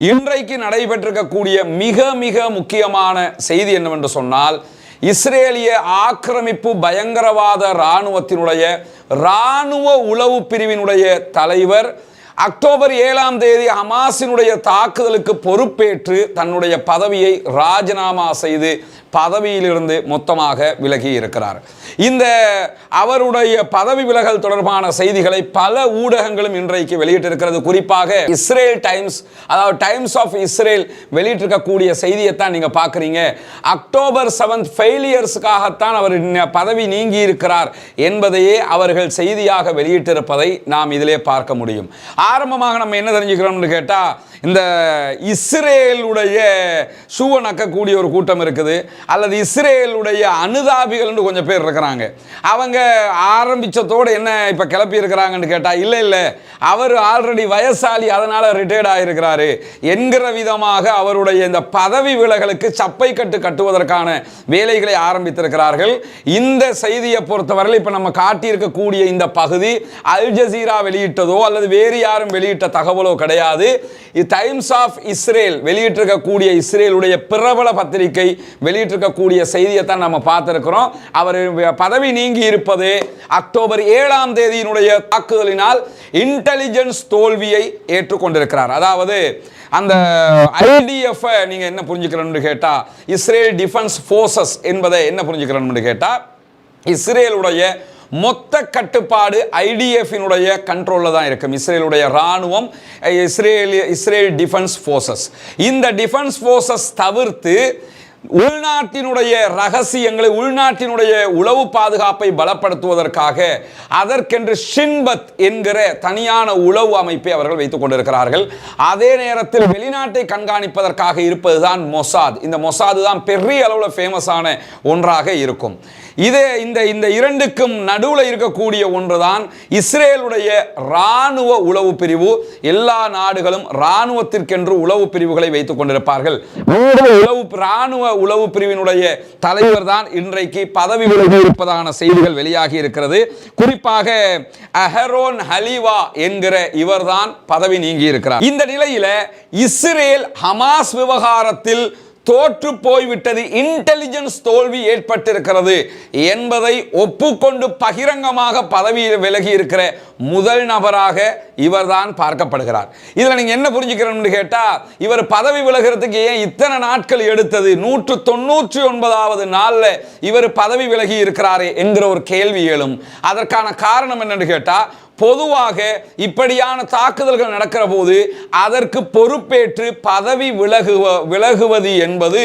இன்றைக்கு நடைபெற்றிருக்கக்கூடிய மிக மிக முக்கியமான செய்தி என்னவென்று சொன்னால் இஸ்ரேலிய ஆக்கிரமிப்பு பயங்கரவாத இராணுவத்தினுடைய இராணுவ உளவு பிரிவினுடைய தலைவர் அக்டோபர் ஏழாம் தேதி ஹமாஸினுடைய தாக்குதலுக்கு பொறுப்பேற்று தன்னுடைய பதவியை ராஜினாமா செய்து பதவியிலிருந்து மொத்தமாக விலகி இருக்கிறார். இந்த அவருடைய பதவி விலகல் தொடர்பான செய்திகளை பல ஊடகங்களும் இன்றைக்கு வெளியிட்டிருக்கிறது. குறிப்பாக இஸ்ரேல் டைம்ஸ் அதாவது டைம்ஸ் ஆஃப் இஸ்ரேல் வெளியிட்டிருக்கக்கூடிய செய்தியை தான் நீங்க பார்க்குறீங்க. அக்டோபர் செவன்த் ஃபெயிலியர்ஸுக்காகத்தான் அவர் பதவி நீங்கி இருக்கிறார் என்பதையே அவர்கள் செய்தியாக வெளியிட்டிருப்பதை நாம் இதிலே பார்க்க முடியும். ஆரம்பமாக நம்ம என்ன தெரிஞ்சுக்கிறோம்னு கேட்டால் இந்த இஸ்ரேலுடைய ஷூவை நக்கக்கூடிய ஒரு கூட்டம் இருக்குது அல்லது இஸ்ரேலுடைய அனுதாபிகள்னு கொஞ்சம் பேர் இருக்கிறாங்க. அவங்க ஆரம்பிச்சதோடு என்ன இப்போ கிளப்பி இருக்கிறாங்கன்னு கேட்டால் இல்லை இல்லை அவர் ஆல்ரெடி வயசாளி அதனால் ரிட்டையர்ட் ஆகிருக்கிறாரு என்கிற விதமாக அவருடைய இந்த பதவி விலகலுக்கு சப்பை கட்டு கட்டுவதற்கான வேலைகளை ஆரம்பித்திருக்கிறார்கள். இந்த செய்தியை பொறுத்தவரையில் இப்போ நம்ம காட்டியிருக்கக்கூடிய இந்த பகுதி அல் ஜசீரா வெளியிட்டதோ அல்லது வேறு யாரும் வெளியிட்ட தகவலோ கிடையாது. டைம்ஸ் ஆஃப் இஸ்ரேல் வெளியிட்டிருக்கக்கூடிய இஸ்ரேலுடைய பிரபல பத்திரிகை வெளியிட்டிருக்கக்கூடிய செய்தியை தான் நம்ம பார்த்துருக்கிறோம். அவர் பதவி நீங்கி இருப்பது அக்டோபர் ஏழாம் தேதியினுடைய தாக்குதலினால் இன்டெலிஜென்ஸ் தோல்வியை ஏற்றுக்கொண்டிருக்கிறார். அதாவது அந்த ஐடிஎஃப் நீங்கள் என்ன புரிஞ்சுக்கிறோம்னு கேட்டா இஸ்ரேல் டிஃபென்ஸ் ஃபோர்ஸஸ் என்பதை என்ன புரிஞ்சுக்கிறோம்னு கேட்டால் இஸ்ரேலுடைய மொத்த கட்டுப்பாடு ஐடிஎஃபினுடைய கண்ட்ரோலில் தான் இருக்கும் இஸ்ரேலுடைய இராணுவம் இஸ்ரேல் இஸ்ரேல் டிஃபென்ஸ் ஃபோர்ஸஸ் இந்த டிஃபென்ஸ் ஃபோர்ஸஸ் தவிர்த்து உள்நாட்டினுடைய ரகசியங்களை உள்நாட்டினுடைய உளவு பாதுகாப்பை பலப்படுத்துவதற்காக அதற்கென்று ஷின்பத் என்கிற தனியான உளவு அமைப்பை அவர்கள் வைத்துக் கொண்டிருக்கிறார்கள். அதே நேரத்தில் வெளிநாட்டை கண்காணிப்பதற்காக இருப்பதுதான் மொசாத். இந்த மொசாது தான் பெரிய அளவில் ஃபேமஸான ஒன்றாக இருக்கும். இது இந்த இந்த இரண்டுக்கும் நடுவில் இருக்கக்கூடிய ஒன்றுதான் இஸ்ரேலுடைய இராணுவ உளவு பிரிவு. எல்லா நாடுகளும் இராணுவத்திற்கென்று உளவு பிரிவுகளை வைத்துக் கொண்டிருப்பார்கள். உளவு இராணுவ உளவு பிரிவினுடைய தலைவர் தான் இன்றைக்கு பதவி விலகி இருப்பதான செய்திகள் வெளியாகி இருக்கிறது. குறிப்பாக அஹரோன் ஹலிவா என்கிற இவர்தான் பதவி நீங்கி இருக்கிறார் இந்த நிலையில இஸ்ரேல் ஹமாஸ் விவகாரத்தில் தோற்று போய்விட்டது. இன்டெலிஜென்ஸ் தோல்வி ஏற்பட்டிருக்கிறது. என்பதை ஒப்புக்கொண்டு பகிரங்கமாக பதவி விலகி இருக்கிற முதல் நபராக இவர்தான் பார்க்கப்படுகிறார். இதில் நீங்கள் என்ன புரிஞ்சுக்கிறோம்னு கேட்டால் இவர் பதவி விலகிறதுக்கு ஏன் இத்தனை நாட்கள் எடுத்தது? நூற்று தொண்ணூற்றி ஒன்பதாவது நாளில் இவர் பதவி விலகி இருக்கிறாரே என்கிற ஒரு கேள்வி எழும். அதற்கான காரணம் என்னென்னு கேட்டால் பொதுவாக இப்படியான தாக்குதல்கள் நடக்கிற போது அதற்கு பொறுப்பேற்று பதவி விலகுவ விலகுவது என்பது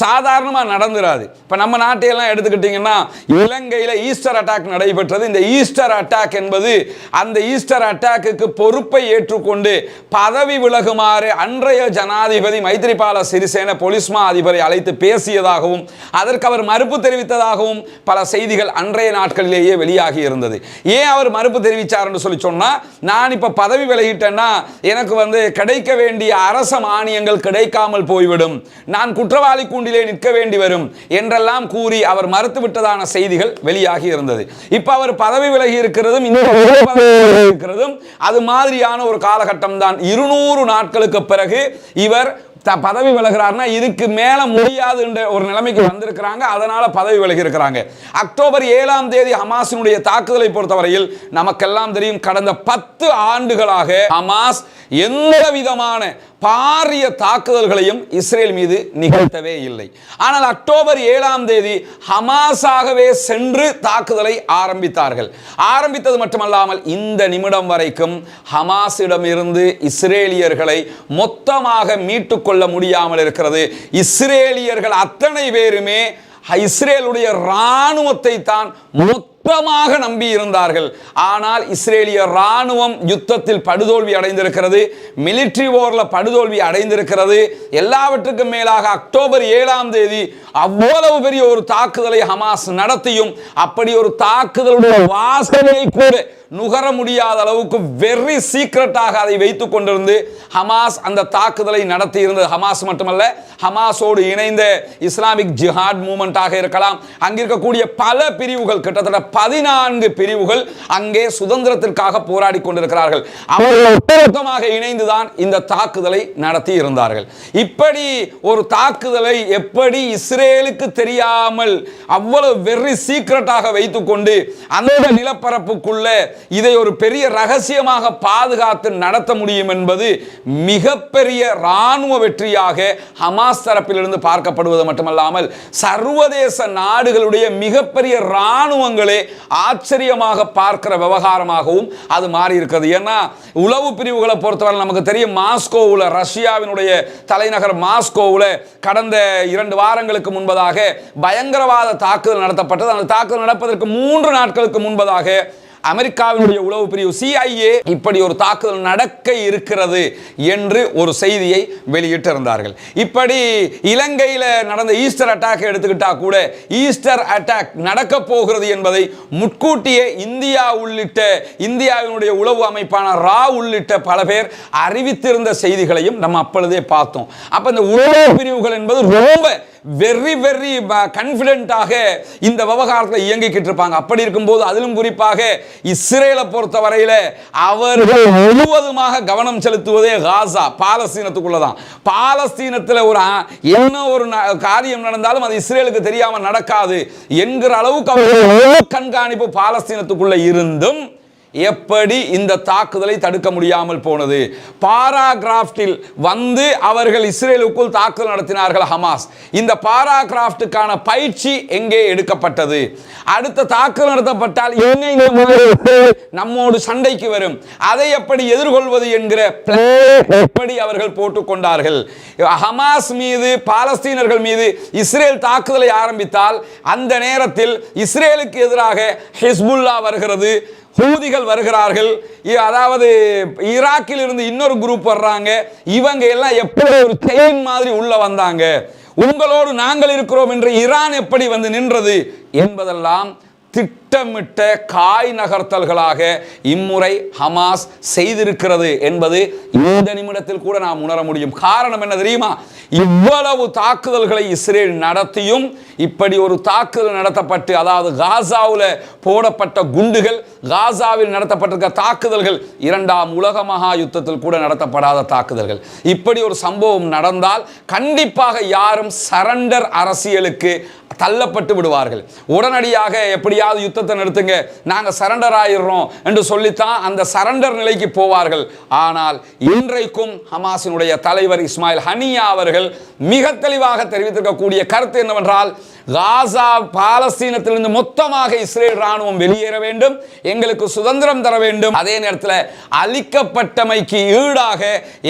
சாதாரணமாக நடந்துராது. இப்போ நம்ம நாட்டையெல்லாம் எடுத்துக்கிட்டிங்கன்னா இலங்கையில் ஈஸ்டர் அட்டாக் நடைபெற்றது. இந்த ஈஸ்டர் அட்டாக் என்பது அந்த ஈஸ்டர் அட்டாக்குக்கு பொறுப்பை ஏற்றுக்கொண்டு பதவி விலகுமாறு அன்றைய ஜனாதிபதி மைத்ரிபால சிறிசேன பொலிஸ்மா அதிபரை அழைத்து பேசியதாகவும் அதற்கு அவர் மறுப்பு தெரிவித்ததாகவும் பல செய்திகள் அன்றைய நாட்களிலேயே வெளியாகி இருந்தது. ஏன் அவர் மறுப்பு தெரிவித்தார் என்று சொல்லி சொன்னா நான் இப்ப பதவி விலகிட்டேன்னா எனக்கு வந்து கிடைக்க வேண்டிய அரச மானியங்கள் கிடைக்காமல் போய்விடும். நான் குற்றவாளி கூண்டிலே நிற்க வேண்டி வரும் என்றெல்லாம் கூறி அவர் மறுத்து விட்டதான செய்திகள் வெளியாகி இருந்தது. இப்ப அவர் பதவி விலகி இருக்கிறதும் இருக்கிறதும் அது மாதிரியான ஒரு காலகட்டம் தான் இருநூறு நாட்களுக்கு பிறகு இவர் பதவி விலகிறார்னா இதுக்கு மேல முடியாது என்ற ஒரு நிலைமைக்கு வந்திருக்கிறாங்க. அதனால பதவி விலகி இருக்கிறாங்க அக்டோபர் ஏழாம் தேதி ஹமாஸினுடைய தாக்குதலை பொறுத்தவரையில் நமக்கெல்லாம் தெரியும் கடந்த பத்து ஆண்டுகளாக ஹமாஸ் எந்த விதமான பாரிய தாக்குதல்களையும் இஸ்ரேல் மீது நிகழ்த்தவே இல்லை. ஆனால் அக்டோபர் ஏழாம் தேதி ஹமாஸாகவே சென்று தாக்குதலை ஆரம்பித்தார்கள். ஆரம்பித்தது மட்டுமல்லாமல் இந்த நிமிடம் வரைக்கும் ஹமாஸிடம் இருந்து இஸ்ரேலியர்களை மொத்தமாக மீட்டுக்கொள்ள முடியாமல் இருக்கிறது. இஸ்ரேலியர்கள் அத்தனை பேருமே இஸ்ரேலுடைய இராணுவத்தை தான் மொத்தமாக நம்பி இருந்தார்கள் ஆனால் இஸ்ரேலிய ராணுவம் யுத்தத்தில் படுதோல்வி அடைந்திருக்கிறது. மிலிட்ரி போர்ல படுதோல்வி அடைந்திருக்கிறது. எல்லாவற்றுக்கும் மேலாக அக்டோபர் ஏழாம் தேதி அவ்வளவு பெரிய ஒரு தாக்குதலை ஹமாஸ் நடத்தியும் அப்படி ஒரு தாக்குதலுடைய வாசனை கூட நுகர முடியாத அளவுக்கு வெரி சீக்ரெட்டாக அதை வைத்து கொண்டிருந்து ஹமாஸ் அந்த தாக்குதலை நடத்தி இருந்தது ஹமாஸ் மட்டுமல்ல ஹமாஸோடு இணைந்த இஸ்லாமிக் ஜிஹாட் மூமெண்ட்டாக இருக்கலாம். அங்கே இருக்கக்கூடிய பல பிரிவுகள் கிட்டத்தட்ட பதினான்கு பிரிவுகள் அங்கே சுதந்திரத்திற்காக போராடி கொண்டிருக்கிறார்கள். அவர்கள் ஒட்டுமொத்தமாக இணைந்துதான் இந்த தாக்குதலை நடத்தி இருந்தார்கள் இப்படி ஒரு தாக்குதலை எப்படி இஸ்ரேலுக்கு தெரியாமல் அவ்வளவு வெரி சீக்ரெட்டாக வைத்துக்கொண்டு அந்த நிலப்பரப்புக்குள்ள இதை ஒரு பெரிய ரகசியமாக பாதுகாத்து நடத்த முடியும் என்பது மிகப்பெரிய ராணுவ வெற்றியாக ஹமாஸ் தரப்பிலிருந்து பார்க்கப்படுவது மட்டுமல்லாமல் சர்வதேச நாடுகளுடைய மிகப்பெரிய இராணுவங்களே ஆச்சரியமாக பார்க்கிற விவகாரமாகவும் அது மாறி இருக்கிறது ஏன்னா உளவு பிரிவுகளை பொறுத்தவரை நமக்கு தெரியும் மாஸ்கோவில் ரஷ்யாவினுடைய தலைநகர் மாஸ்கோவில் கடந்த இரண்டு வாரங்களுக்கு முன்பதாக பயங்கரவாத தாக்குதல் நடத்தப்பட்டது. அந்த தாக்குதல் நடப்பதற்கு மூன்று நாட்களுக்கு முன்பதாக அமெரிக்காவினுடைய உளவு பிரிவு சிஐஏ இப்படி ஒரு தாக்குதல் நடக்க இருக்கிறது என்று ஒரு செய்தியை வெளியிட்டிருந்தார்கள். இப்படி இலங்கையில் நடந்த ஈஸ்டர் அட்டாக் எடுத்துக்கிட்டா கூட ஈஸ்டர் அட்டாக் நடக்க போகிறது என்பதை முட்கூட்டியே இந்தியா உள்ளிட்ட இந்தியாவினுடைய உளவு அமைப்பான ரா உள்ளிட்ட பல பேர் அறிவித்திருந்த செய்திகளையும் நம்ம அப்பொழுதே பார்த்தோம். அப்ப இந்த உளவு பிரிவுகள் என்பது ரொம்ப வெரி வெரி கன்ஃபிடென்ட்டாக இந்த விவகாரத்தில் இயங்கிக்கிட்டு இருப்பாங்க. அப்படி இருக்கும்போது அதிலும் குறிப்பாக இஸ்ரேலை பொறுத்த வரையில அவர்கள் முழுவதுமாக கவனம் செலுத்துவதே காசா பாலஸ்தீனத்துக்குள்ள தான். பாலஸ்தீனத்தில் ஒரு என்ன ஒரு காரியம் நடந்தாலும் அது இஸ்ரேலுக்கு தெரியாம நடக்காது என்கிற அளவுக்கு அவர்கள் கண்காணிப்பு பாலஸ்தீனத்துக்குள்ள இருந்தும் எப்படி இந்த தாக்குதலை தடுக்க முடியாமல் போனது? பாராகிராஃப்டில் வந்து அவர்கள் இஸ்ரேலுக்குள் தாக்குதல் நடத்தினார்கள் ஹமாஸ். இந்த பாராகிராஃப்டுக்கான பயிற்சி எங்கே எடுக்கப்பட்டது? அடுத்த தாக்குதல் நடத்தப்பட்டால் நம்மோடு சண்டைக்கு வரும். அதை எப்படி எதிர்கொள்வது என்கிற எப்படி அவர்கள் போட்டுக்கொண்டார்கள்? ஹமாஸ் மீது பாலஸ்தீனர்கள் மீது இஸ்ரேல் தாக்குதலை ஆரம்பித்தால் அந்த நேரத்தில் இஸ்ரேலுக்கு எதிராக ஹிஸ்புல்லா வருகிறது. ஹூதிகள் வருகிறார்கள். இ- அதாவது ஈராக்கில் இருந்து இன்னொரு குரூப் வர்றாங்க. இவங்க எல்லாம் எப்படி ஒரு செயின் மாதிரி உள்ள வந்தாங்க. உங்களோடு நாங்கள் இருக்கிறோம் என்று ஈரான் எப்படி வந்து நின்றது? என்பதெல்லாம் திட்டமிட்ட காய் நகர்த்தல்களாக இம்முறை ஹமாஸ் செய்திருக்கிறது என்பது இந்த நிமிடத்தில் கூட நாம் உணர முடியும். காரணம் என்ன தெரியுமா? இவ்வளவு தாக்குதல்களை இஸ்ரேல் நடத்தியும் இப்படி ஒரு தாக்குதல் நடத்தப்பட்டு அதாவது காசாவில் போடப்பட்ட குண்டுகள் காசாவில் நடத்தப்பட்டிருக்க தாக்குதல்கள் இரண்டாம் உலக மகா யுத்தத்தில் கூட நடத்தப்படாத தாக்குதல்கள். இப்படி ஒரு சம்பவம் நடந்தால் கண்டிப்பாக யாரும் சரண்டர் அரசியலுக்கு தள்ளப்பட்டு விடுவார்கள். உடனடியாக எப்படியாவது யுத்தத்தை நிறுத்துங்க. நாங்கள் சரண்டர் ஆயிடுறோம் என்று சொல்லித்தான் அந்த சரண்டர் நிலைக்கு போவார்கள். ஆனால் இன்றைக்கும் ஹமாஸினுடைய தலைவர் இஸ்மாயில் ஹனியா அவர்கள் மிக தெளிவாக தெரிவித்திருக்கக்கூடிய கருத்து என்னவென்றால் காசா பாலஸ்தீனத்திலிருந்து மொத்தமாக இஸ்ரேல் ராணுவம் வெளியேற வேண்டும் எங்களுக்கு சுதந்திரம் தர வேண்டும். அதே நேரத்தில் அழிக்கப்பட்டமைக்கு ஈடாக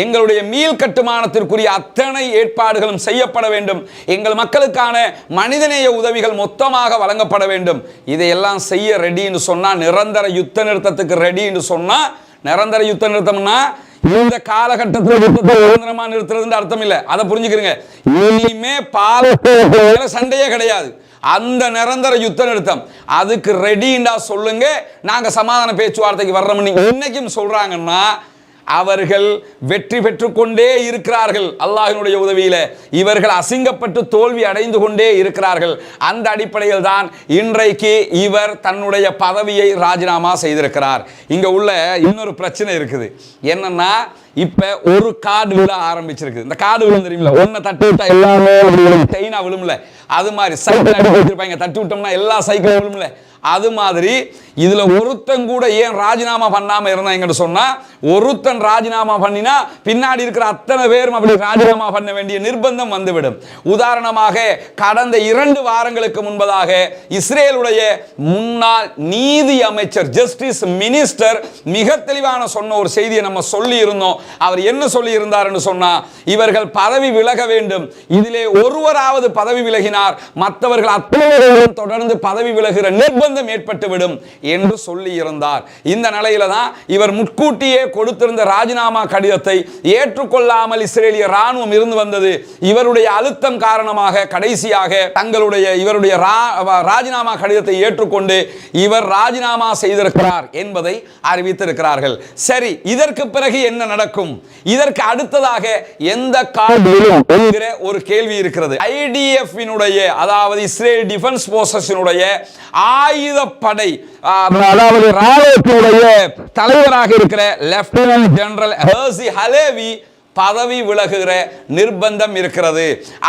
எங்களுடைய மீள் கட்டுமானத்திற்குரிய அத்தனை ஏற்பாடுகளும் செய்யப்பட வேண்டும். எங்கள் மக்களுக்கான மனிதநேய உதவிகள் மொத்தமாக வழங்கப்பட வேண்டும். இதையெல்லாம் செய்ய ரெடின்னு சொன்னா நிரந்தர யுத்த நிறுத்தத்துக்கு ரெடின்னு சொன்னா நிரந்தர யுத்த நிறுத்தம்னா இந்த காலகட்டத்தில் யுத்தத்தை நிரந்தரமா நிறுத்துறதுன்னு அர்த்தம் இல்லை. அதை புரிஞ்சுக்கிறீங்க. இனிமே பால சண்டையே கிடையாது. அந்த நிரந்தர யுத்த நிறுத்தம் அதுக்கு ரெடிண்டா சொல்லுங்க. நாங்கள் சமாதான பேச்சுவார்த்தைக்கு வர்றோம்னு இன்னைக்கும் சொல்றாங்கன்னா அவர்கள் வெற்றி பெற்றுக்கொண்டே இருக்கிறார்கள். அல்லாஹினுடைய உதவியில இவர்கள் அசிங்கப்பட்டு தோல்வி அடைந்து கொண்டே இருக்கிறார்கள். அந்த அடிப்படையில் தான் இன்றைக்கு இவர் தன்னுடைய பதவியை ராஜினாமா செய்திருக்கிறார். இங்க உள்ள இன்னொரு பிரச்சனை இருக்குது. என்னன்னா இப்ப ஒரு கார்டு விழ ஆரம்பிச்சிருக்கு. இந்த கார்டு விழும் தெரியுமில்ல? ஒன்ன தட்டி விட்டா எல்லாமே விழும். செயினா விழும்ல. அது மாதிரி சைக்கிள் அடி வச்சிருப்பாங்க. தட்டி விட்டோம்னா எல்லா சைக்கிளும் விழும்ல. அது மாதிரி இதில் ஒருத்தன் கூட ஏன் ராஜினாமா பண்ணாமல் இருந்தாங்கன்னு சொன்னால் ஒருத்தன் ராஜினாமா பண்ணினா பின்னாடி இருக்கிற அத்தனை பேரும் அப்படி ராஜினாமா பண்ண வேண்டிய நிர்பந்தம் வந்துவிடும். உதாரணமாக கடந்த இரண்டு வாரங்களுக்கு முன்பதாக இஸ்ரேலுடைய முன்னாள் நீதி அமைச்சர் ஜஸ்டிஸ் மினிஸ்டர் மிக தெளிவான சொன்ன ஒரு செய்தியை நம்ம சொல்லி இருந்தோம் அவர் என்ன சொல்லி இருந்தார்னு சொன்னா இவர்கள் பதவி விலக வேண்டும். இதிலே ஒருவராவது பதவி விலகினார். மற்றவர்கள் அத்தனை தொடர்ந்து பதவி விலகிற நிர்பந்தம் நிர்பந்தம் ஏற்பட்டுவிடும் என்று சொல்லி இருந்தார். இந்த நிலையில தான் இவர் முட்கூட்டியே கொடுத்திருந்த ராஜினாமா கடிதத்தை ஏற்றுக்கொள்ளாமல் இஸ்ரேலிய ராணுவம் இருந்து வந்தது. இவருடைய அழுத்தம் காரணமாக கடைசியாக தங்களுடைய இவருடைய ராஜினாமா கடிதத்தை ஏற்றுக்கொண்டு இவர் ராஜினாமா செய்திருக்கிறார் என்பதை அறிவித்திருக்கிறார்கள். சரி இதற்கு பிறகு என்ன நடக்கும்? இதற்கு அடுத்ததாக எந்த என்கிற ஒரு கேள்வி இருக்கிறது. ஐடிஎஃப் அதாவது இஸ்ரேல் டிஃபென்ஸ் போர்சஸினுடைய ஆயுத படை அதாவது ராணுவத்தினுடைய தலைவராக இருக்கிற லெப்டினன்ட் ஜெனரல் ஹலேவி பதவி விலகுகிற நிர்பந்தம் இருக்கிறது.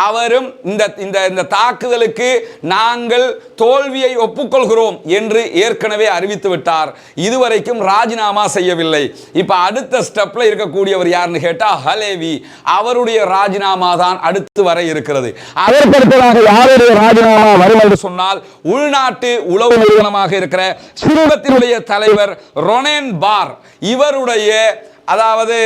அவரும் இந்த இந்த இந்த தாக்குதலுக்கு நாங்கள் தோல்வியை ஒப்புக்கொள்கிறோம் என்று ஏற்கனவே அறிவித்து விட்டார். இதுவரைக்கும் ராஜினாமா செய்யவில்லை. இப்ப அடுத்த ஸ்டெப்ல இருக்கக்கூடியவர் யாருன்னு கேட்டா ஹலேவி. அவருடைய ராஜினாமா தான் அடுத்து வர இருக்கிறது. அதற்கு அடுத்ததாக யாருடைய ராஜினாமா வரும் என்று சொன்னால் உள்நாட்டு உளவு நிறுவனமாக இருக்கிற சிறுவத்தினுடைய தலைவர் ரொனேன் பார். இவருடைய அதாவது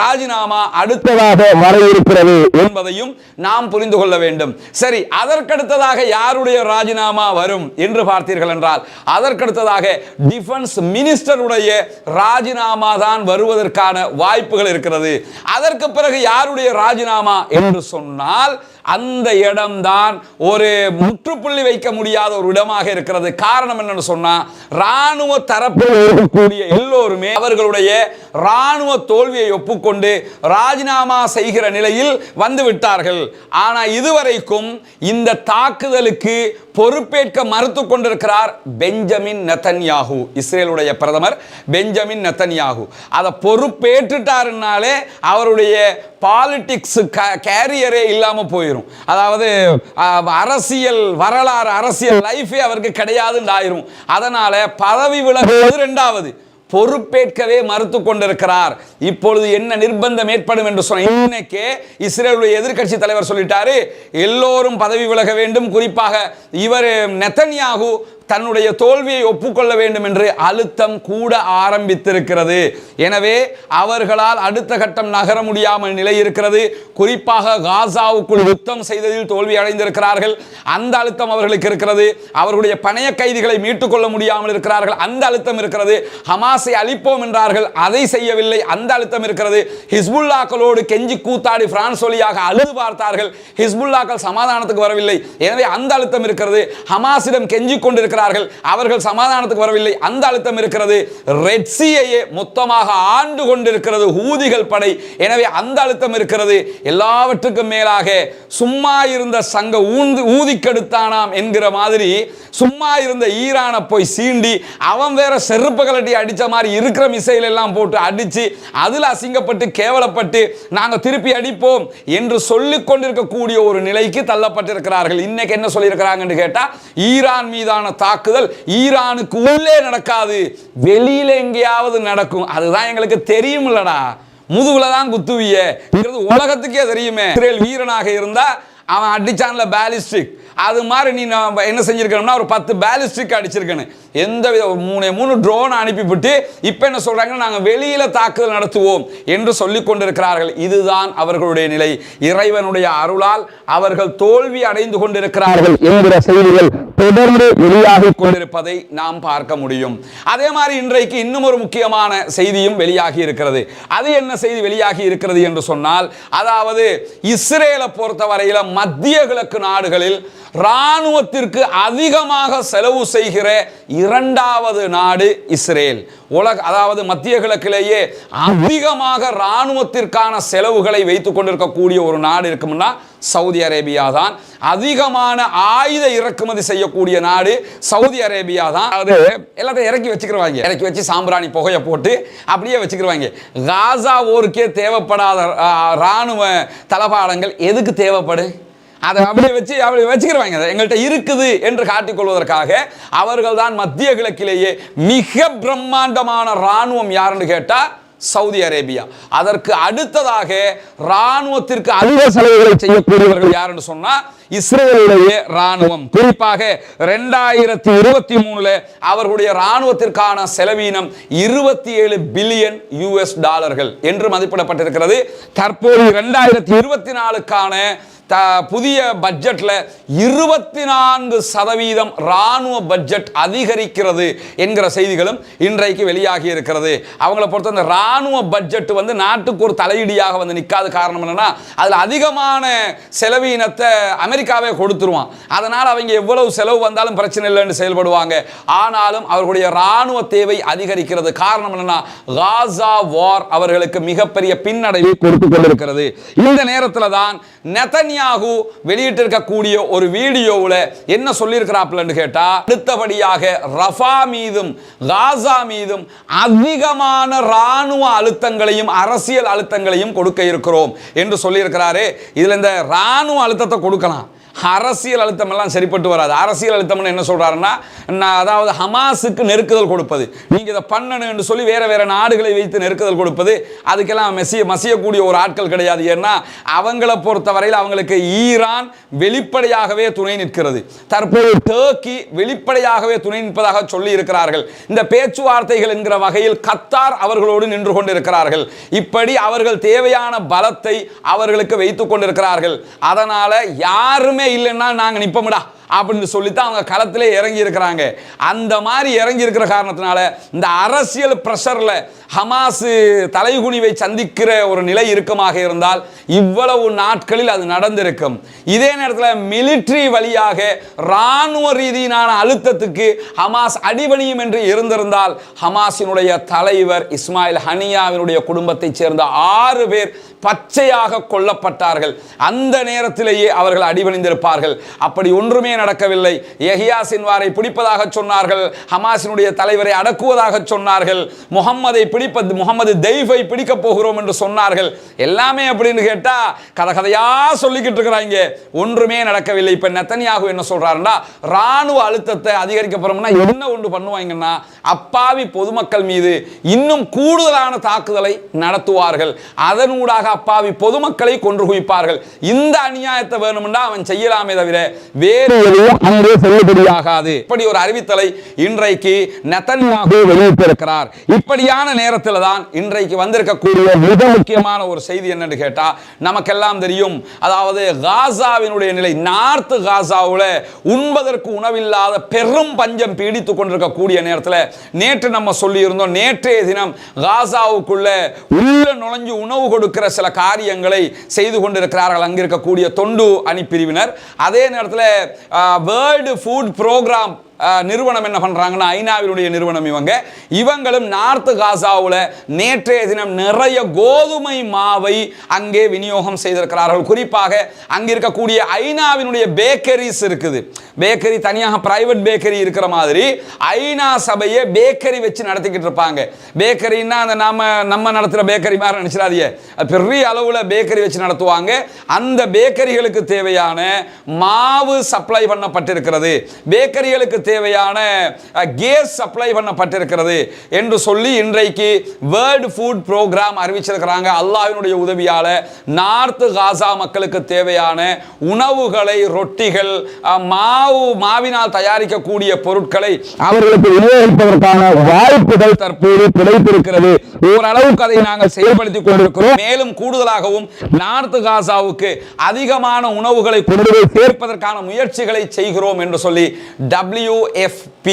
ராஜினாமா அடுத்ததாக வர இருக்கிறது என்பதையும் நாம் புரிந்து கொள்ள வேண்டும். சரி அதற்கடுத்ததாக யாருடைய ராஜினாமா வரும் என்று பார்த்தீர்கள் என்றால் அதற்கடுத்ததாக டிஃபென்ஸ் மினிஸ்டருடைய ராஜினாமா தான் வருவதற்கான வாய்ப்புகள் இருக்கிறது. அதற்கு பிறகு யாருடைய ராஜினாமா என்று சொன்னால் அந்த இடம்தான் ஒரு முற்றுப்புள்ளி வைக்க முடியாத ஒரு இடமாக இருக்கிறது. காரணம் என்னன்னு சொன்னா ராணுவ தரப்பில் இருக்கக்கூடிய எல்லோருமே அவர்களுடைய ராணுவ தோல்வியை ஒப்புக்கொண்டு ராஜினாமா செய்கிற நிலையில் வந்து விட்டார்கள். ஆனால் இதுவரைக்கும் இந்த தாக்குதலுக்கு பொறுப்பேற்க மறுத்து கொண்டிருக்கிறார் பெஞ்சமின் நத்தன்யாகு இஸ்ரேலுடைய பிரதமர் பெஞ்சமின் நத்தன்யாகு. அதை பொறுப்பேற்றுட்டாருனாலே அவருடைய பாலிடிக்ஸ் கேரியரே இல்லாமல் போயிடும் அதாவது அரசியல் வரலாறு அரசியல் லைஃபே அவருக்கு கிடையாதுன்னு ஆயிரும். அதனால பதவி விலகுவது ரெண்டாவது பொறுப்பேற்கவே மறுத்து கொண்டிருக்கிறார். இப்பொழுது என்ன நிர்பந்தம் ஏற்படும் என்று சொன்ன இன்னைக்கே இஸ்ரேலுடைய எதிர்க்கட்சி தலைவர் சொல்லிட்டாரு எல்லோரும் பதவி விலக வேண்டும். குறிப்பாக இவர் நெத்தன்யாகு தன்னுடைய தோல்வியை ஒப்புக்கொள்ள வேண்டும் என்று அழுத்தம் கூட ஆரம்பித்திருக்கிறது. எனவே அவர்களால் அடுத்த கட்டம் நகர முடியாமல் நிலை இருக்கிறது. குறிப்பாக காசாவுக்குள் யுத்தம் செய்ததில் தோல்வி அடைந்திருக்கிறார்கள். அந்த அழுத்தம் அவர்களுக்கு இருக்கிறது. அவர்களுடைய பணைய கைதிகளை மீட்டுக் கொள்ள முடியாமல் இருக்கிறார்கள். அந்த அழுத்தம் இருக்கிறது. ஹமாஸை அழிப்போம் என்றார்கள். அதை செய்யவில்லை. அந்த அழுத்தம் இருக்கிறது. ஹிஸ்புல்லாக்களோடு கெஞ்சி கூத்தாடி பிரான்ஸ் வழியாக அழுது பார்த்தார்கள். ஹிஸ்புல்லாக்கள் சமாதானத்துக்கு வரவில்லை. எனவே அந்த அழுத்தம் இருக்கிறது. ஹமாஸிடம் கெஞ்சி இருக்கிறார்கள் அவர்கள் சமாதானத்துக்கு வரவில்லை. அந்த அழுத்தம் இருக்கிறது. ரெட்சியையே மொத்தமாக ஆண்டு கொண்டிருக்கிறது ஊதிகள் படை. எனவே அந்த அழுத்தம் இருக்கிறது. எல்லாவற்றுக்கும் மேலாக சும்மா இருந்த சங்க ஊந்து ஊதிக்கெடுத்தானாம் என்கிற மாதிரி சும்மா இருந்த ஈரானை போய் சீண்டி அவன் வேற செருப்பு கலட்டி அடித்த மாதிரி இருக்கிற மிசைல் எல்லாம் போட்டு அடித்து அதில் அசிங்கப்பட்டு கேவலப்பட்டு நாங்கள் திருப்பி அடிப்போம் என்று சொல்லிக் கொண்டிருக்கக்கூடிய ஒரு நிலைக்கு தள்ளப்பட்டிருக்கிறார்கள். இன்னைக்கு என்ன சொல்லியிருக்கிறாங்கன்னு கேட்டால் ஈரான் மீதான தா தாக்குதல் ஈரானுக்கு உள்ளே நடக்காது. வெளியில எங்கேயாவது நடக்கும். அதுதான் எங்களுக்கு தெரியுமில்லடா. முதுகுல தான் குத்துவியது உலகத்துக்கே தெரியுமே. இஸ்ரேல் வீரனாக இருந்தா அவன் அடிச்சான்ல பேலிஸ்டிக் அது மாதிரி நீ என்ன செஞ்சிருக்கணும்னா ஒரு பத்து பேலிஸ்டிக் அடிச்சிருக்கணும். எந்த வித மூணு மூணு ட்ரோன் அனுப்பிவிட்டு இப்போ என்ன சொல்றாங்கன்னா நாங்கள் வெளியில தாக்குதல் நடத்துவோம் என்று சொல்லி கொண்டிருக்கிறார்கள். இதுதான் அவர்களுடைய நிலை. இறைவனுடைய அருளால் அவர்கள் தோல்வி அடைந்து கொண்டிருக்கிறார்கள் என்கிற செய்திகள் தொடர்ந்து வெளியாகிக் கொண்டிருப்பதை நாம் பார்க்க முடியும். அதே மாதிரி இன்றைக்கு இன்னும் ஒரு முக்கியமான செய்தியும் வெளியாகி இருக்கிறது. அது என்ன செய்தி வெளியாகி இருக்கிறது என்று சொன்னால் அதாவது இஸ்ரேலை பொறுத்தவரையில் மத்திய கிழக்கு நாடுகளில் இராணுவத்திற்கு அதிகமாக செலவு செய்கிற இரண்டாவது நாடு இஸ்ரேல். உலக அதாவது மத்திய கிழக்கிலேயே அதிகமாக இராணுவத்திற்கான செலவுகளை வைத்துக் கொண்டிருக்கக்கூடிய ஒரு நாடு இருக்கும்னா சவுதி அரேபியா தான். அதிகமான ஆயுத இறக்குமதி செய்யக்கூடிய நாடு சவுதி அரேபியா தான். அது எல்லாத்தையும் இறக்கி வச்சுக்கிறவாங்க இறக்கி வச்சு சாம்பிராணி புகையை போட்டு அப்படியே வச்சுக்கிருவாங்க. காசா ஊருக்கே தேவைப்படாத இராணுவ ராணுவ தளபாடங்கள் எதுக்கு தேவைப்படும் அதை அப்படியே வச்சு அப்படி வச்சுக்கிறவாங்க அதை எங்கள்கிட்ட இருக்குது என்று காட்டிக்கொள்வதற்காக அவர்கள் தான் மத்திய கிழக்கிலேயே மிக பிரம்மாண்டமான ராணுவம் யாருன்னு கேட்டால் சவுதி அரேபியா. அதற்கு அடுத்ததாக ராணுவத்திற்கு அதிக செலவுகளை செய்யக்கூடியவர்கள் யாருன்னு சொன்னால் இஸ்ரேலுடைய ராணுவம் குறிப்பாக ரெண்டாயிரத்தி இருபத்தி மூணுல அவர்களுடைய ராணுவத்திற்கான செலவீனம் இருபத்தி ஏழு பில்லியன் யூஎஸ் டாலர்கள் என்று மதிப்பிடப்பட்டிருக்கிறது. தற்போது ரெண்டாயிரத்தி இருபத்தி நாலுக்கான த புதிய பட்ஜெட்டில் இருபத்தி நான்கு சதவீதம் இராணுவ பட்ஜெட் அதிகரிக்கிறது என்கிற செய்திகளும் இன்றைக்கு வெளியாகி இருக்கிறது. அவங்கள பொறுத்த அந்த இராணுவ பட்ஜெட் வந்து நாட்டுக்கு ஒரு தலையீடியாக வந்து நிற்காத காரணம் என்னன்னா அதில் அதிகமான செலவீனத்தை அமெரிக்காவே கொடுத்துருவான். அதனால் அவங்க எவ்வளவு செலவு வந்தாலும் பிரச்சனை இல்லைன்னு செயல்படுவாங்க. ஆனாலும் அவர்களுடைய இராணுவ தேவை அதிகரிக்கிறது. காரணம் என்னன்னா காசா வார் அவர்களுக்கு மிகப்பெரிய பின்னடைவை கொடுத்து கொண்டிருக்கிறது. இந்த நேரத்தில் தான் நெதன்யாகு வெளியிட்டிருக்கக்கூடிய ஒரு வீடியோவில் என்ன சொல்லியிருக்கிறாப்லன்னு கேட்டா அடுத்தபடியாக ரஃபா மீதும் காசா மீதும் அதிகமான இராணுவ அழுத்தங்களையும் அரசியல் அழுத்தங்களையும் கொடுக்க இருக்கிறோம் என்று சொல்லியிருக்கிறாரு. இதுல இந்த இராணுவ அழுத்தத்தை கொடுக்கலாம். அரசியல் அழுத்தம் எல்லாம் சரிப்பட்டு வராது. அரசியல் அழுத்தம்னு என்ன சொல்கிறாருன்னா நான் அதாவது ஹமாஸுக்கு நெருக்குதல் கொடுப்பது. நீங்க இதை பண்ணணும்னு என்று சொல்லி வேற வேற நாடுகளை வைத்து நெருக்குதல் கொடுப்பது அதுக்கெல்லாம் மெசிய மசியக்கூடிய ஒரு ஆட்கள் கிடையாது. ஏன்னா அவங்கள பொறுத்தவரையில் அவங்களுக்கு ஈரான் வெளிப்படையாகவே துணை நிற்கிறது. தற்போது டேர்க்கி வெளிப்படையாகவே துணை நிற்பதாக சொல்லி இருக்கிறார்கள் இந்த பேச்சுவார்த்தைகள் என்கிற வகையில் கத்தார் அவர்களோடு நின்று கொண்டிருக்கிறார்கள். இப்படி அவர்கள் தேவையான பலத்தை அவர்களுக்கு வைத்துக் கொண்டிருக்கிறார்கள். அதனால யாருமே இல்லைன்னா நாங்க நிற்போம்டா அப்படின்னு சொல்லித்தான் அவங்க களத்திலே இறங்கி இருக்கிறாங்க அந்த மாதிரி இறங்கி இருக்கிற காரணத்தினால இந்த அரசியல் ப்ரெஷரில் ஹமாஸ் தலைகுனிவை சந்திக்கிற ஒரு நிலை இறுக்கமாக இருந்தால் இவ்வளவு நாட்களில் அது நடந்திருக்கும். இதே நேரத்தில் மிலிட்ரி வழியாக இராணுவ ரீதியிலான அழுத்தத்துக்கு ஹமாஸ் அடிபணியும் என்று இருந்திருந்தால் ஹமாஸினுடைய தலைவர் இஸ்மாயில் ஹனியாவினுடைய குடும்பத்தைச் சேர்ந்த ஆறு பேர் பச்சையாக கொல்லப்பட்டார்கள். அந்த நேரத்திலேயே அவர்கள் அடிபணிந்திருப்பார்கள். அப்படி ஒன்றுமே நடக்கவில்லை. எஹியா சின்வாரை பிடிப்பதாக சொன்னார்கள். ஹமாஸினுடைய தலைவரை அடக்குவதாக சொன்னார்கள். முகம்மதை பிடிப்பது முகமது தெய்வை பிடிக்கப் போகிறோம் என்று சொன்னார்கள். எல்லாமே அப்படின்னு கேட்டால் கதை கதையா சொல்லிக்கிட்டு இருக்கிறாங்க. ஒன்றுமே நடக்கவில்லை. இப்போ நெத்தனியாகு என்ன சொல்கிறாருன்னா இராணுவ அழுத்தத்தை அதிகரிக்க போகிறோம்னா என்ன ஒன்று பண்ணுவாங்கன்னா அப்பாவி பொதுமக்கள் மீது இன்னும் கூடுதலான தாக்குதலை நடத்துவார்கள். அதனூடாக அப்பாவி பொதுமக்களை கொன்று குவிப்பார்கள். இந்த அநியாயத்தை வேணும்னா அவன் செய்யலாமே தவிர வேறு எதுவும் அங்கே செல்லுபடியாகாது. இப்படி ஒரு அறிவித்தலை இன்றைக்கு நெத்தன்யாகு வெளியிட்டிருக்கிறார். இப்படியான நேரத்தில் தான் இன்றைக்கு வந்திருக்கக்கூடிய மிக முக்கியமான ஒரு செய்தி என்னன்னு கேட்டா நமக்கெல்லாம் தெரியும். அதாவது காசாவினுடைய நிலை நார்த் காசாவில் உண்பதற்கு உணவில்லாத பெரும் பஞ்சம் பீடித்துக் கொண்டிருக்கக்கூடிய நேரத்தில் நேற்று நம்ம சொல்லியிருந்தோம் நேற்றைய தினம் காசாவுக்குள்ள உள்ள நுழைஞ்சு உணவு கொடுக்கிற சில காரியங்களை செய்து கொண்டிருக்கிறார்கள் அங்க இருக்கக்கூடிய தொண்டு அணி பிரிவினர் அதே நேரத்தில் வேர்ல்டு ஃபுட் ப்ரோக்ராம் நிறுவனம் என்ன பண்றாங்கன்னா ஐநாவினுடைய நிறுவனம் இவங்க. இவங்களும் நார்த் காசாவில் நேற்றைய தினம் நிறைய கோதுமை மாவை அங்கே விநியோகம் செய்திருக்கிறார்கள். குறிப்பாக அங்கே இருக்கக்கூடிய ஐநாவினுடைய பேக்கரிஸ் இருக்குது. பேக்கரி தனியாக பிரைவேட் பேக்கரி இருக்கிற மாதிரி ஐநா சபையை பேக்கரி வச்சு நடத்திக்கிட்டு இருப்பாங்க. பேக்கரின்னா அந்த நாம நம்ம நடத்துகிற பேக்கரி மாதிரி நினைச்சிடாதீங்க. பெரிய அளவில் பேக்கரி வச்சு நடத்துவாங்க. அந்த பேக்கரிகளுக்கு தேவையான மாவு சப்ளை பண்ணப்பட்டிருக்கிறது. பேக்கரிகளுக்கு தேவையான கேஸ் சப்ளை பண்ணப்பட்டிருக்கிறது என்று சொல்லி இன்றைக்கு வேர்ல்டு ஃபுட் ப்ரோக்ராம் அறிவிச்சிருக்கிறாங்க. அல்லாவினுடைய உதவியால நார்த்து காசா மக்களுக்கு தேவையான உணவுகளை ரொட்டிகள் மாவு மாவினால் தயாரிக்கக்கூடிய பொருட்களை அவர்களுக்கு விநியோகிப்பதற்கான வாய்ப்புகள் தற்போது கிடைத்திருக்கிறது. ஓரளவுக்கு அதை நாங்கள் செயல்படுத்திக் கொண்டிருக்கிறோம். மேலும் கூடுதலாகவும் நார்த்து காசாவுக்கு அதிகமான உணவுகளை கொண்டு போய் சேர்ப்பதற்கான முயற்சிகளை செய்கிறோம் என்று சொல்லி W WFP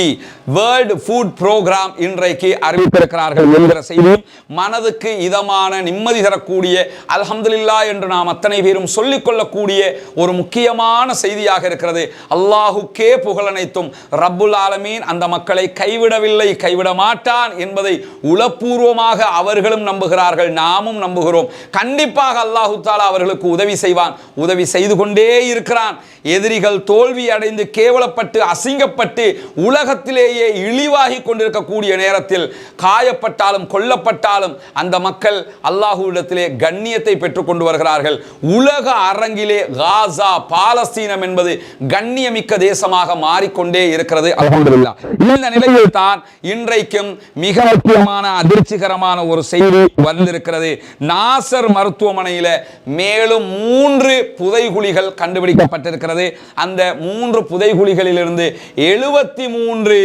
world food programme இன்றைக்கு அறிவித்திருக்கிறார்கள் என்கிற செய்தி. மனதுக்கு இதமான நிம்மதி தரக்கூடிய அல்ஹம்துலில்லாஹ் என்று நாம் அத்தனை பேரும் சொல்லிக்கொள்ளக்கூடிய ஒரு முக்கியமான செய்தியாக இருக்கிறது. அல்லாஹுக்கே புகழனைத்தும் ரப்புல் ஆலமீன் அந்த மக்களை கைவிடவில்லை கைவிட மாட்டான் என்பதை உளப்பூர்வமாக அவர்களும் நம்புகிறார்கள் நாமும் நம்புகிறோம். கண்டிப்பாக அல்லாஹு தாலா அவர்களுக்கு உதவி செய்வான் உதவி செய்து கொண்டே இருக்கிறான். எதிரிகள் தோல்வி அடைந்து கேவலப்பட்டு அசிங்கப்பட்டு உலகத்திலேயே இழிவாகி கொண்டிருக்கக்கூடிய நேரத்தில் காயப்பட்டாலும் கொல்லப்பட்டாலும் அந்த மக்கள் அல்லாஹுவிடத்திலே கண்ணியத்தை பெற்றுக் கொண்டு வருகிறார்கள். உலக அரங்கிலே காசா பாலஸ்தீனம் என்பது கண்ணியமிக்க தேசமாக மாறிக்கொண்டே இருக்கிறது. அலமதுல்லா இந்த நிலையில் தான் இன்றைக்கும் மிக முக்கியமான அதிர்ச்சிகரமான ஒரு செய்தி வந்திருக்கிறது. நாசர் மருத்துவமனையில் மேலும் மூன்று புதைகுழிகள் கண்டுபிடிக்கப்பட்டிருக்கிறது. அந்த மூன்று புதைகுழிகளிலிருந்து எழு எழுபத்தி மூன்று